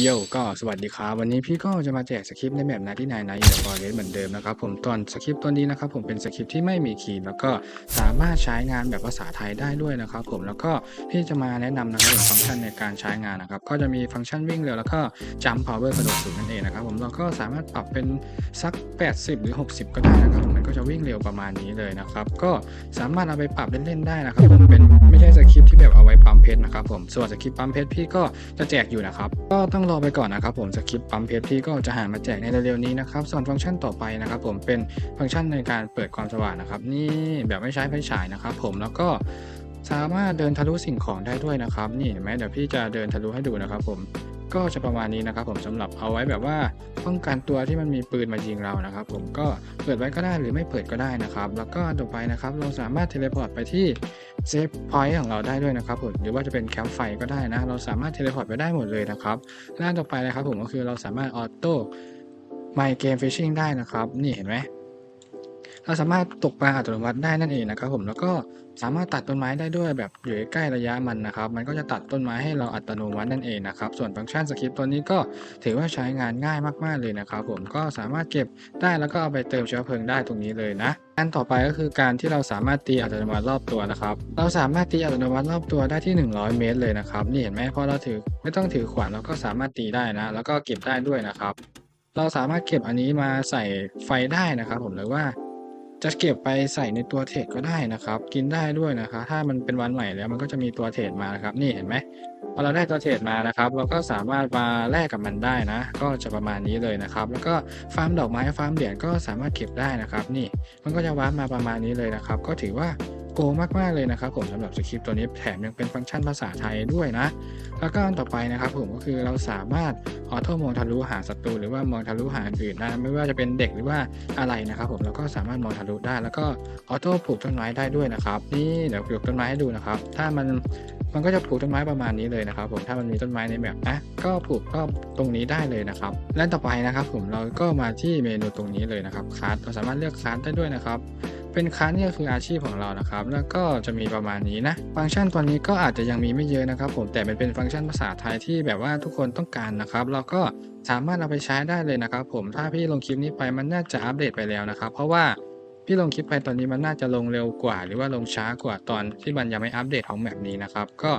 โยวก็สวัสดีครับวันนี้พี่ก็จะมาแจกสคริปต์ในแบบนาที่นายนายอยู่ฟอร์เรสเหมือนเดิมนะครับผมตอนสคริปต์ตัวนี้นะครับผมเป็นสคริปต์ที่ไม่มีคีย์แล้วก็สามารถใช้งานแบบภาษาไทยได้ด้วยนะครับผมแล้วก็พี่จะมาแนะนำนะครับฟังก์ชันในการใช้งานนะครับก็จะมีฟังก์ชันวิ่งเร็วแล้วก็จัมพาวเวอร์กระโดดสูงนั่นเองนะครับผมเราก็สามารถปรับเป็นสัก 80 หรือ 60 ก็ได้นะครับมันก็จะวิ่งเร็วประมาณนี้เลยนะครับก็สามารถเอาไปปรับเล่นๆได้นะครับผมเป็นไม่ใช่สคริปต์ที่แบบเอาไว้ปั๊มเพ ชรนะครับผมส่วนสคริปต์ปั๊มเพชรพี่ก็จะแจกอยู่นะครับ ก็ต้องรอไปก่อนนะครับผมสคริปต์ปั๊มเพชรพี่ก็จะหามาแจกในเร็วๆนี้นะครับส่วนฟังก์ชันต่อไปนะครับผมเป็นฟังก์ชันในการเปิดความสว่างนะครับ นี่แบบไม่ใช้ไฟฉายนะครับ ผมแล้วก็สามารถเดินทะลุสิ่งของได้ด้วยนะครับ นี่เห็นไหมเดี๋ยวพี่จะเดินทะลุให้ดูนะครับ ผม ก็จะประมาณนี้นะครับผมสำหรับเอาไว้แบบว่าป้องกันตัวที่มันมีปืนมายิงเรานะครับ ผมก็เปิดไว้ก็ได้หรือไม่เปิดก็ได้นะครับ แล้วก็ต่อไปนะครับเราสามารถเทเลพอร์ตไปที่เซฟพอยต์ของเราได้ด้วยนะครับผมหรือว่าจะเป็นแคมป์ไฟก็ได้นะ เราสามารถเทเลพอร์ตไปได้หมดเลยนะครับหน้าต่อไปนะครับผมก็คือเราสามารถออโต้ไมเกมฟิชชิ่งได้นะครับ นี่เห็นไหม เราสามารถตกปลาอัตโนมัติได้นั่นเองนะครับผมแล้วก็สามารถตัดต้นไม้ได้ด้วยแบบอยู่ใกล้ระยะมันนะครับ มันก็จะตัดต้นไม้ให้เราอัตโนมัตินั่นเองนะครับ ส่วนฟังก์ชันสคริปต์ตัวนี้ก็ถือว่าใช้งานง่ายมากๆเลยนะครับ ผมก็สามารถเก็บได้แล้วก็เอาไปเติมเชื้อเพลิงได้ตรงนี้เลยนะอันต่อไปก็คือการที่เราสามารถตีอัตโนมัติรอบตัวนะครับ เราสามารถตีอัตโนมัติรอบตัวได้ที่ 100 เมตรเลยนะครับนี่เห็นไหมพอเราถือไม่ต้องถือขวานเราก็สามารถตีได้นะ แล้วก็เก็บได้ด้วยนะครับ เราสามารถเก็บอันนี้มาใส่ไฟได้นะครับ ผมหรือว่า จะเก็บไปใส่ในตัวเทรดก็ได้นะครับ กินได้ด้วยนะครับถ้ามันเป็นวันใหม่แล้วมันก็จะมีตัวเทรดมานะครับ นี่เห็นไหมพอเราได้ตัวเทรดมานะครับ เราก็สามารถมาแลกกับมันได้นะ ก็จะประมาณนี้เลยนะครับ แล้วก็ฟาร์มดอกไม้ฟาร์มเหรียญก็สามารถเก็บได้นะครับ นี่มันก็จะวาร์ปมาประมาณนี้เลยนะครับ ก็ถือว่า โกมากๆเลยนะครับผมสำหรับสคริปต์ตัวนี้แถมยังเป็นฟังก์ชันภาษาไทยด้วยนะ แล้วก็อันต่อไปนะครับผมก็คือเราสามารถออโต้มองทะลุหาศัตรูหรือว่ามองทะลุหาอื่นได้ไม่ว่าจะเป็นเด็กหรือว่าอะไรนะครับผมเราก็สามารถมองทะลุได้ แล้วก็ออโต้ปลูกต้นไม้ได้ด้วยนะครับนี่เดี๋ยวปลูกต้นไม้ให้ดูนะครับ ถ้ามันมันก็จะปลูกต้นไม้ประมาณนี้เลยนะครับผมถ้ามันมีต้นไม้ในแบบนะก็ปลูกก็ตรงนี้ได้เลยนะครับและต่อไปนะครับผมเราก็มาที่เมนูตรงนี้เลยนะครับคาร์ดเราสามารถเลือกคาร์ดได้ด้วยนะครับ เป็นคลานี่ก็คืออาชีพของเรานะครับ แล้วก็จะมีประมาณนี้นะ ฟังก์ชันตัวนี้ก็อาจจะยังมีไม่เยอะนะครับ ผมแต่มันเป็นฟังก์ชันภาษาไทยที่แบบว่าทุกคนต้องการนะครับเราก็สามารถเอาไปใช้ได้เลยนะครับ ผมถ้าพี่ลงคลิปนี้ไปมันน่าจะอัปเดตไปแล้วนะครับ เพราะว่าพี่ลงคลิปไปตอนนี้มันน่าจะลงเร็วกว่า หรือว่าลงช้ากว่าตอนที่มันยังไม่อัปเดตของแบบนี้นะครับ ก็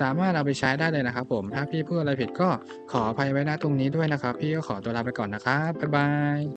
สามารถเอาไปใช้ได้เลยนะครับ ผมถ้าพี่พูดอะไรผิดก็ขออภัยไว้ณตรงนี้ด้วยนะครับ พี่ก็ขอตัวลาไปก่อนนะครับบ๊ายบาย